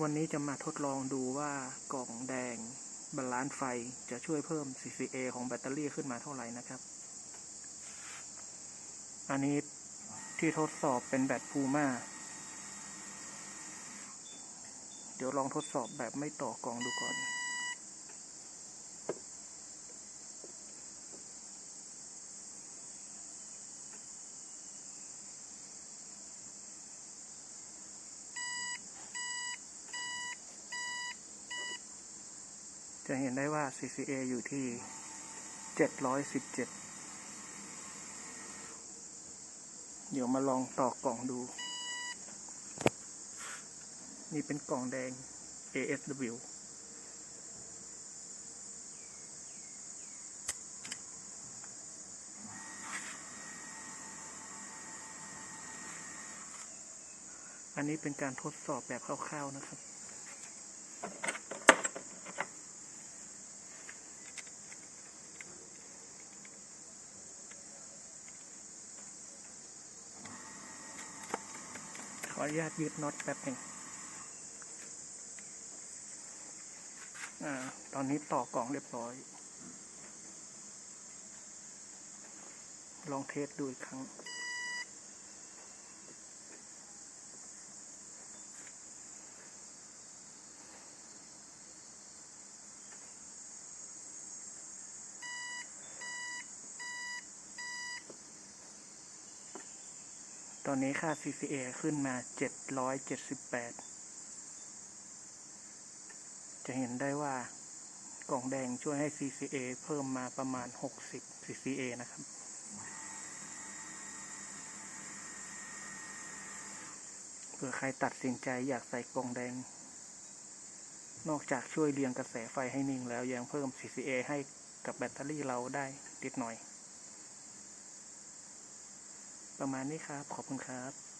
วันนี้จะมาทดลองดูว่ากล่องแดงบาลานซ์ไฟจะช่วยเพิ่ม CCA ของแบตเตอรี่ขึ้นมาเท่าไหร่นะครับ อันนี้ที่ทดสอบเป็นแบตพูม่า เดี๋ยวลองทดสอบแบบไม่ต่อกล่องดูก่อน จะเห็นได้ว่า CCA อยู่ที่ 717 เดี๋ยวมาลองต่อกล่องดู นี่เป็นกล่องแดง ASW อันนี้เป็นการทดสอบแบบคร่าวๆนะครับ ขออนุญาตยืดน็อตแป๊บหนึ่งอ่าตอนนี้ต่อกล่องเรียบร้อย ลองเทสดูอีกครั้ง ตอนนี้ค่า CCA ขึ้นมา 778 จะเห็นได้ว่ากล่องแดงช่วยให้ CCA เพิ่มมาประมาณ 60 CCA นะครับ เผื่อใครตัดสินใจอยากใส่กล่องแดง นอกจากช่วยเรียงกระแสไฟให้นิ่งแล้วยังเพิ่ม CCA ให้กับแบตเตอรี่เราได้นิดหน่อย ประมาณนี้ครับ ขอบคุณครับ